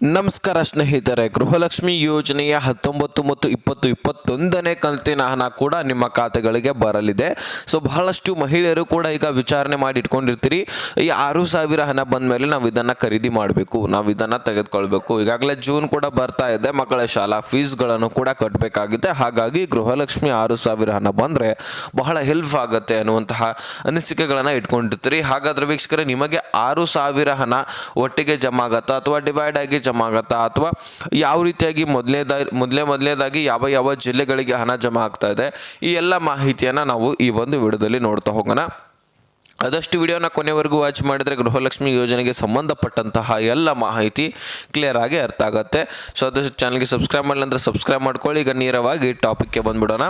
ನಮಸ್ಕಾರ ಸ್ನೇಹಿತರೆ, ಗೃಹಲಕ್ಷ್ಮಿ ಯೋಜನೆಯ ಹತ್ತೊಂಬತ್ತು ಮತ್ತು ಇಪ್ಪತ್ತು ಇಪ್ಪತ್ತೊಂದನೇ ಕಂತಿನ ಹಣ ಕೂಡ ನಿಮ್ಮ ಖಾತೆಗಳಿಗೆ ಬರಲಿದೆ. ಸೊ ಬಹಳಷ್ಟು ಮಹಿಳೆಯರು ಕೂಡ ಈಗ ವಿಚಾರಣೆ ಮಾಡಿ ಇಟ್ಕೊಂಡಿರ್ತೀರಿ. ಈ ಆರು ಸಾವಿರ ಹಣ ಬಂದ ಮೇಲೆ ನಾವು ಇದನ್ನು ಖರೀದಿ ಮಾಡಬೇಕು, ನಾವು ಇದನ್ನು ತೆಗೆದುಕೊಳ್ಬೇಕು. ಈಗಾಗಲೇ ಜೂನ್ ಕೂಡ ಬರ್ತಾ ಇದೆ, ಮಕ್ಕಳ ಶಾಲಾ ಫೀಸ್ಗಳನ್ನು ಕೂಡ ಕಟ್ಟಬೇಕಾಗಿದೆ ಹಾಗಾಗಿ ಗೃಹಲಕ್ಷ್ಮಿ ಆರು ಸಾವಿರ ಹಣ ಬಂದರೆ ಬಹಳ ಹೆಲ್ಪ್ ಆಗುತ್ತೆ ಅನ್ನುವಂತಹ ಅನಿಸಿಕೆಗಳನ್ನು ಇಟ್ಕೊಂಡಿರ್ತೀರಿ. ಹಾಗಾದ್ರೆ ವೀಕ್ಷಕರೇ, ನಿಮಗೆ ಆರು ಸಾವಿರ ಹಣ ಒಟ್ಟಿಗೆ ಜಮಾ ಆಗತ್ತಾ ಅಥವಾ ಡಿವೈಡ್ ಆಗಿ ಜಮಾ ಆಗತ್ತಾ ಅಥವಾ ಯಾವ ರೀತಿಯಾಗಿ ಮೊದಲೇದಾಗಿ ಮೊದಲೇ ಮೊದಲೇದಾಗಿ ಯಾವ ಯಾವ ಜಿಲ್ಲೆಗಳಿಗೆ ಹಣ ಜಮಾ ಆಗ್ತಾ ಇದೆ, ಈ ಎಲ್ಲ ಮಾಹಿತಿಯನ್ನು ನಾವು ಈ ಒಂದು ವಿಡಿಯೋದಲ್ಲಿ ನೋಡ್ತಾ ಹೋಗೋಣ. ಆದಷ್ಟು ವಿಡಿಯೋನ ಕೊನೆವರೆಗೂ ವಾಚ್ ಮಾಡಿದರೆ ಗೃಹಲಕ್ಷ್ಮಿ ಯೋಜನೆಗೆ ಸಂಬಂಧಪಟ್ಟಂತಹ ಎಲ್ಲ ಮಾಹಿತಿ ಕ್ಲಿಯರ್ ಆಗಿ ಅರ್ಥ ಆಗುತ್ತೆ. ಸೊ ಆದಷ್ಟು ಚಾನಲ್ಗೆ ಸಬ್ಸ್ಕ್ರೈಬ್ ಮಾಡಲಿ ಅಂದರೆ ಸಬ್ಸ್ಕ್ರೈಬ್ ಮಾಡ್ಕೊಳ್ಳಿ. ಈಗ ನೇರವಾಗಿ ಟಾಪಿಕ್ಗೆ ಬಂದ್ಬಿಡೋಣ.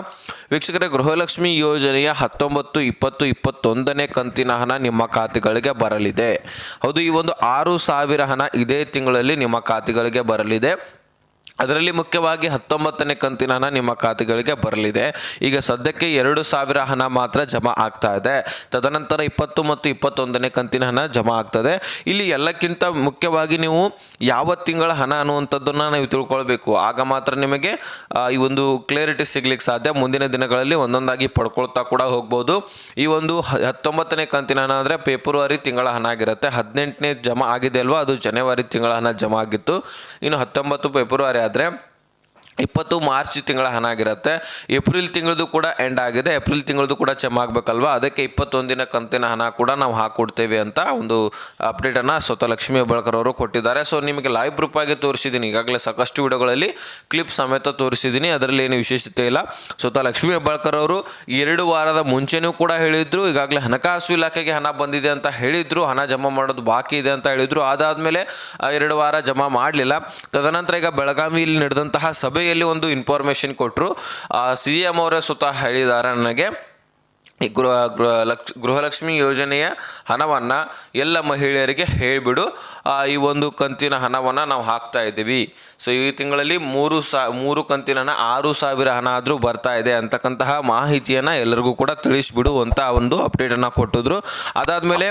ವೀಕ್ಷಕರೇ, ಗೃಹಲಕ್ಷ್ಮಿ ಯೋಜನೆಯ ಹತ್ತೊಂಬತ್ತು, ಇಪ್ಪತ್ತು, ಇಪ್ಪತ್ತೊಂದನೇ ಕಂತಿನ ಹಣ ನಿಮ್ಮ ಖಾತೆಗಳಿಗೆ ಬರಲಿದೆ. ಹೌದು, ಈ ಒಂದು ಆರು ಸಾವಿರ ಹಣ ಇದೇ ತಿಂಗಳಲ್ಲಿ ನಿಮ್ಮ ಖಾತೆಗಳಿಗೆ ಬರಲಿದೆ. ಅದರಲ್ಲಿ ಮುಖ್ಯವಾಗಿ ಹತ್ತೊಂಬತ್ತನೇ ಕಂತಿನ ಹಣ ನಿಮ್ಮ ಖಾತೆಗಳಿಗೆ ಬರಲಿದೆ. ಈಗ ಸದ್ಯಕ್ಕೆ ಎರಡು ಸಾವಿರ ಹಣ ಮಾತ್ರ ಜಮಾ ಆಗ್ತಾ ಇದೆ. ತದನಂತರ ಇಪ್ಪತ್ತು ಮತ್ತು ಇಪ್ಪತ್ತೊಂದನೇ ಕಂತಿನ ಹಣ ಜಮಾ ಆಗ್ತದೆ. ಇಲ್ಲಿ ಎಲ್ಲಕ್ಕಿಂತ ಮುಖ್ಯವಾಗಿ ನೀವು ಯಾವ ತಿಂಗಳ ಹಣ ಅನ್ನುವಂಥದ್ದನ್ನು ನೀವು ತಿಳ್ಕೊಳ್ಬೇಕು. ಆಗ ಮಾತ್ರ ನಿಮಗೆ ಈ ಒಂದು ಕ್ಲಿಯರಿಟಿ ಸಿಗ್ಲಿಕ್ಕೆ ಸಾಧ್ಯ. ಮುಂದಿನ ದಿನಗಳಲ್ಲಿ ಒಂದೊಂದಾಗಿ ಪಡ್ಕೊಳ್ತಾ ಕೂಡ ಹೋಗ್ಬೋದು. ಈ ಒಂದು ಹತ್ತೊಂಬತ್ತನೇ ಕಂತಿನ ಹಣ ಅಂದರೆ ಫೆಬ್ರವರಿ ತಿಂಗಳ ಹಣ ಆಗಿರುತ್ತೆ. ಹದಿನೆಂಟನೇ ಜಮಾ ಆಗಿದೆ ಅಲ್ವಾ? ಅದು ಜನವರಿ ತಿಂಗಳ ಹಣ ಜಮಾ ಆಗಿತ್ತು. ಇನ್ನು ಹತ್ತೊಂಬತ್ತು ಫೆಬ್ರವರಿ ಆದರೆ ಇಪ್ಪತ್ತು ಮಾರ್ಚ್ ತಿಂಗಳ ಹಣ ಆಗಿರುತ್ತೆ. ಏಪ್ರಿಲ್ ತಿಂಗಳದು ಕೂಡ ಎಂಡ್ ಆಗಿದೆ. ಏಪ್ರಿಲ್ ತಿಂಗಳದು ಕೂಡ ಜಮಾ ಅದಕ್ಕೆ ಇಪ್ಪತ್ತೊಂದಿನ ಕಂತಿನ ಹಣ ಕೂಡ ನಾವು ಹಾಕೊಡ್ತೇವೆ ಅಂತ ಒಂದು ಅಪ್ಡೇಟನ್ನು ಸ್ವತಃ ಲಕ್ಷ್ಮೀ ಹೆಬ್ಬಾಳ್ಕರ್ ಅವರು ಕೊಟ್ಟಿದ್ದಾರೆ. ಸೊ ನಿಮಗೆ ಲೈವ್ ಪ್ರೂಫ್ ಆಗಿ ತೋರಿಸಿದ್ದೀನಿ ಈಗಾಗಲೇ ಸಾಕಷ್ಟು ವಿಡಿಯೋಗಳಲ್ಲಿ ಕ್ಲಿಪ್ ಸಮೇತ ತೋರಿಸಿದ್ದೀನಿ ಅದರಲ್ಲಿ ಏನು ವಿಶೇಷತೆ ಇಲ್ಲ. ಸ್ವತಃ ಲಕ್ಷ್ಮೀ ಹೆಬ್ಬಾಳ್ಕರ್ ಅವರು ಎರಡು ವಾರದ ಮುಂಚೆನೂ ಕೂಡ ಹೇಳಿದ್ರು. ಈಗಾಗಲೇ ಹಣಕಾಸು ಇಲಾಖೆಗೆ ಹಣ ಬಂದಿದೆ ಅಂತ ಹೇಳಿದ್ರು. ಹಣ ಜಮಾ ಮಾಡೋದು ಬಾಕಿ ಇದೆ ಅಂತ ಹೇಳಿದ್ರು. ಅದಾದಮೇಲೆ ಎರಡು ವಾರ ಜಮಾ ಮಾಡಲಿಲ್ಲ. ತದನಂತರ ಈಗ ಬೆಳಗಾವಿಯಲ್ಲಿ ನಡೆದಂತಹ ಸಭೆಯಲ್ಲಿ ಒಂದು ಇನ್ಫಾರ್ಮೇಷನ್ ಕೊಟ್ಟರು ಸಿ ಎಂ ಅವರೇ ಸ್ವತಃ ಹೇಳಿದ್ದಾರೆ ನನಗೆ. ಈ ಗೃಹ ಗೃಹ ಲಕ್ಷ, ಗೃಹಲಕ್ಷ್ಮಿ ಯೋಜನೆಯ ಹಣವನ್ನು ಎಲ್ಲ ಮಹಿಳೆಯರಿಗೆ ಹೇಳಿಬಿಡು. ಈ ಒಂದು ಕಂತಿನ ಹಣವನ್ನು ನಾವು ಹಾಕ್ತಾ ಇದ್ದೀವಿ. ಸೊ ಈ ತಿಂಗಳಲ್ಲಿ ಮೂರು ಸಾ, ಮೂರು ಕಂತಿನ ಆರು ಸಾವಿರ ಹಣ ಆದರೂ ಬರ್ತಾ ಇದೆ ಅಂತಕ್ಕಂತಹ ಮಾಹಿತಿಯನ್ನು ಎಲ್ಲರಿಗೂ ಕೂಡ ತಿಳಿಸ್ಬಿಡು ಅಂತ ಒಂದು ಅಪ್ಡೇಟನ್ನು ಕೊಟ್ಟಿದ್ರು. ಅದಾದಮೇಲೆ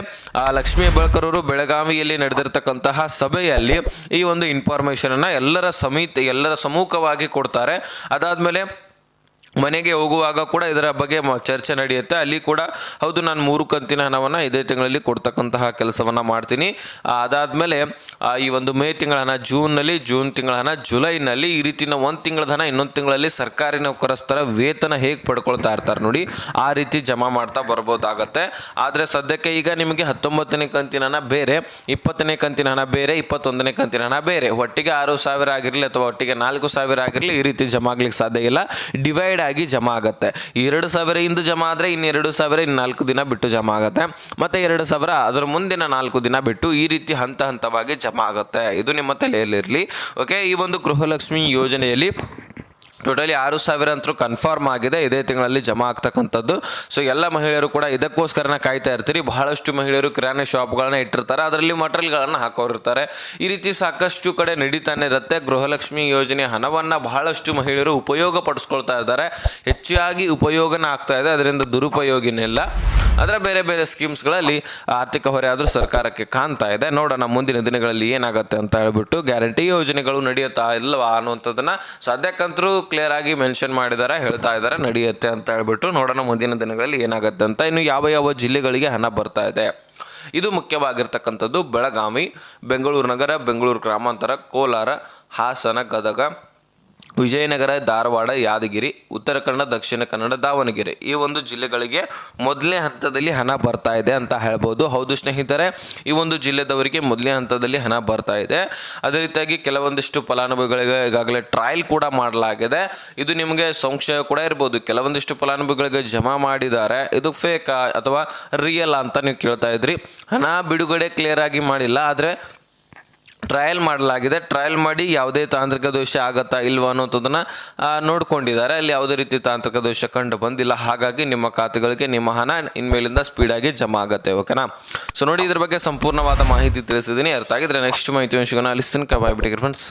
ಲಕ್ಷ್ಮೀ ಅವರು ಬೆಳಗಾವಿಯಲ್ಲಿ ನಡೆದಿರ್ತಕ್ಕಂತಹ ಸಭೆಯಲ್ಲಿ ಈ ಒಂದು ಇನ್ಫಾರ್ಮೇಷನನ್ನು ಎಲ್ಲರ ಸಮಿತಿ ಎಲ್ಲರ ಸಮ್ಮುಖವಾಗಿ ಕೊಡ್ತಾರೆ. ಅದಾದಮೇಲೆ ಮನೆಗೆ ಹೋಗುವಾಗ ಕೂಡ ಇದರ ಬಗ್ಗೆ ಚರ್ಚೆ ನಡೆಯುತ್ತೆ. ಅಲ್ಲಿ ಕೂಡ ಹೌದು ನಾನು ಮೂರು ಕಂತಿನ ಹಣವನ್ನು ಇದೇ ತಿಂಗಳಲ್ಲಿ ಕೊಡ್ತಕ್ಕಂತಹ ಕೆಲಸವನ್ನು ಮಾಡ್ತೀನಿ. ಅದಾದ ಅದಾದಮೇಲೆ ಈ ಒಂದು ಮೇ ತಿಂಗಳ ಹಣ ಜೂನ್ನಲ್ಲಿ, ಜೂನ್ ತಿಂಗಳ ಹಣ ಜುಲೈನಲ್ಲಿ, ಈ ರೀತಿನ ಒಂದು ತಿಂಗಳ ಹಣ ಇನ್ನೊಂದು ತಿಂಗಳಲ್ಲಿ ಸರ್ಕಾರಿ ನೌಕರಸ್ಥರ ವೇತನ ಹೇಗೆ ಪಡ್ಕೊಳ್ತಾ ಇರ್ತಾರೆ ನೋಡಿ, ಆ ರೀತಿ ಜಮಾ ಮಾಡ್ತಾ ಬರ್ಬೋದಾಗತ್ತೆ. ಆದರೆ ಸದ್ಯಕ್ಕೆ ಈಗ ನಿಮಗೆ ಹತ್ತೊಂಬತ್ತನೇ ಕಂತಿನ ಹಣ ಬೇರೆ, ಇಪ್ಪತ್ತನೇ ಕಂತಿನ ಹಣ ಬೇರೆ, ಇಪ್ಪತ್ತೊಂದನೇ ಕಂತಿನ ಹಣ ಬೇರೆ. ಒಟ್ಟಿಗೆ ಆರು ಸಾವಿರ ಆಗಿರಲಿ ಅಥವಾ ಒಟ್ಟಿಗೆ ನಾಲ್ಕು ಸಾವಿರ ಆಗಿರಲಿ ಈ ರೀತಿ ಜಮಾ ಆಗ್ಲಿಕ್ಕೆ ಸಾಧ್ಯ ಇಲ್ಲ. ಡಿವೈಡ್ ಆಗಿ ಜಮಾ ಆಗುತ್ತೆ. ಎರಡು ಸಾವಿರ ಇಂದು ಜಮಾ ಆದರೆ ಇನ್ನೆರಡು ಸಾವಿರ, ಇನ್ನು ನಾಲ್ಕು ದಿನ ಬಿಟ್ಟು ಜಮಾ ಆಗುತ್ತೆ. ಮತ್ತೆ ಎರಡು ಸಾವಿರ ಅದರ ಮುಂದಿನ ನಾಲ್ಕು ದಿನ ಬಿಟ್ಟು ಈ ರೀತಿ ಹಂತ ಹಂತವಾಗಿ ಜಮಾ ಆಗುತ್ತೆ. ಇದು ನಿಮ್ಮ ತಲೆಯಲ್ಲಿರಲಿ ಓಕೆ ಈ ಒಂದು ಗೃಹಲಕ್ಷ್ಮಿ ಯೋಜನೆಯಲ್ಲಿ ಟೋಟಲಿ ಆರು ಸಾವಿರ ಅಂತೂ ಕನ್ಫರ್ಮ್ ಆಗಿದೆ. ಇದೇ ತಿಂಗಳಲ್ಲಿ ಜಮಾ ಆಗ್ತಕ್ಕಂಥದ್ದು. ಸೊ ಎಲ್ಲ ಮಹಿಳೆಯರು ಕೂಡ ಇದಕ್ಕೋಸ್ಕರನ ಕಾಯ್ತಾ ಇರ್ತೀರಿ. ಬಹಳಷ್ಟು ಮಹಿಳೆಯರು ಕಿರಾಣಿ ಶಾಪ್ಗಳನ್ನ ಇಟ್ಟಿರ್ತಾರೆ. ಅದರಲ್ಲಿ ಮಟೀರಿಯಲ್ಗಳನ್ನು ಹಾಕೋರಿರ್ತಾರೆ. ಈ ರೀತಿ ಸಾಕಷ್ಟು ಕಡೆ ನಡೀತಾನೆ ಇರುತ್ತೆ. ಗೃಹಲಕ್ಷ್ಮಿ ಯೋಜನೆ ಹಣವನ್ನು ಬಹಳಷ್ಟು ಮಹಿಳೆಯರು ಉಪಯೋಗ ಪಡಿಸ್ಕೊಳ್ತಾ ಇದ್ದಾರೆ. ಹೆಚ್ಚಾಗಿ ಉಪಯೋಗನ ಆಗ್ತಾ ಇದೆ. ಅದರಿಂದ ದುರುಪಯೋಗಿನಿಲ್ಲ ಆದರೆ ಬೇರೆ ಬೇರೆ ಸ್ಕೀಮ್ಸ್ಗಳಲ್ಲಿ ಆರ್ಥಿಕ ಹೊರೆ ಆದರೂ ಸರ್ಕಾರಕ್ಕೆ ಕಾಣ್ತಾ ಇದೆ. ನೋಡೋಣ ಮುಂದಿನ ದಿನಗಳಲ್ಲಿ ಏನಾಗುತ್ತೆ ಅಂತ ಹೇಳ್ಬಿಟ್ಟು ಗ್ಯಾರಂಟಿ ಯೋಜನೆಗಳು ನಡೆಯುತ್ತಾ ಇಲ್ವಾ ಅನ್ನುವಂಥದ್ದನ್ನು ಸದ್ಯಕ್ಕಂತರೂ ಕ್ಲಿಯರ್ ಆಗಿ ಮೆನ್ಷನ್ ಮಾಡಿದ್ದಾರೆ ಹೇಳ್ತಾ ಇದ್ದಾರೆ ನಡೆಯುತ್ತೆ ಅಂತ ಹೇಳ್ಬಿಟ್ಟು ನೋಡೋಣ ಮುಂದಿನ ದಿನಗಳಲ್ಲಿ ಏನಾಗುತ್ತೆ ಅಂತ. ಇನ್ನು ಯಾವ ಯಾವ ಜಿಲ್ಲೆಗಳಿಗೆ ಹಣ ಬರ್ತಾ ಇದೆ? ಇದು ಮುಖ್ಯವಾಗಿರ್ತಕ್ಕಂಥದ್ದು ಬೆಳಗಾವಿ, ಬೆಂಗಳೂರು ನಗರ, ಬೆಂಗಳೂರು ಗ್ರಾಮಾಂತರ, ಕೋಲಾರ, ಹಾಸನ, ಗದಗ ವಿಜಯನಗರ, ಧಾರವಾಡ, ಯಾದಗಿರಿ, ಉತ್ತರ ಕನ್ನಡ, ದಕ್ಷಿಣ ಕನ್ನಡ, ದಾವಣಗೆರೆ ಈ ಒಂದು ಜಿಲ್ಲೆಗಳಿಗೆ ಮೊದಲನೇ ಹಂತದಲ್ಲಿ ಹಣ ಬರ್ತಾ ಇದೆ ಅಂತ ಹೇಳ್ಬೋದು. ಹೌದು ಸ್ನೇಹಿತರೆ, ಈ ಒಂದು ಜಿಲ್ಲೆದವರಿಗೆ ಮೊದಲನೇ ಹಂತದಲ್ಲಿ ಹಣ ಬರ್ತಾ ಇದೆ. ಅದೇ ರೀತಿಯಾಗಿ ಕೆಲವೊಂದಿಷ್ಟು ಫಲಾನುಭವಿಗಳಿಗೆ ಈಗಾಗಲೇ ಟ್ರಯಲ್ ಕೂಡ ಮಾಡಲಾಗಿದೆ. ಇದು ನಿಮಗೆ ಸಂಶಯ ಕೂಡ ಇರ್ಬೋದು. ಕೆಲವೊಂದಿಷ್ಟು ಫಲಾನುಭವಿಗಳಿಗೆ ಜಮಾ ಮಾಡಿದ್ದಾರೆ. ಇದು ಫೇಕ್ ಅಥವಾ ರಿಯಲ್ ಅಂತ ನೀವು ಕೇಳ್ತಾ ಇದ್ರಿ. ಹಣ ಬಿಡುಗಡೆ ಕ್ಲಿಯರ್ ಆಗಿ ಮಾಡಿಲ್ಲ. ಆದರೆ ಟ್ರಯಲ್ ಮಾಡಲಾಗಿದೆ. ಟ್ರಯಲ್ ಮಾಡಿ ಯಾವುದೇ ತಾಂತ್ರಿಕ ದೋಷ ಆಗತ್ತಾ ಇಲ್ವಾ ಅನ್ನೋಂಥದ್ದನ್ನು ನೋಡ್ಕೊಂಡಿದ್ದಾರೆ. ಅಲ್ಲಿ ಯಾವುದೇ ರೀತಿ ತಾಂತ್ರಿಕ ದೋಷ ಕಂಡು ಬಂದಿಲ್ಲ. ಹಾಗಾಗಿ ನಿಮ್ಮ ಖಾತೆಗಳಿಗೆ ನಿಮ್ಮ ಹಣ ಇನ್ಮೇಲಿಂದ ಸ್ಪೀಡಾಗಿ ಜಮಾ ಆಗುತ್ತೆ ಓಕೆನಾ ಸೊ ನೋಡಿ ಇದ್ರ ಬಗ್ಗೆ ಸಂಪೂರ್ಣವಾದ ಮಾಹಿತಿ ತಿಳಿಸಿದ್ದೀನಿ. ಅರ್ಥ ಆಗಿದ್ರೆ ನೆಕ್ಸ್ಟ್ ಮಾಹಿತಿ ಅಂಶಗಳನ್ನ ಅಲಿಸ್ತೀನಿ ಕಬಾಯ್ ಫ್ರೆಂಡ್ಸ್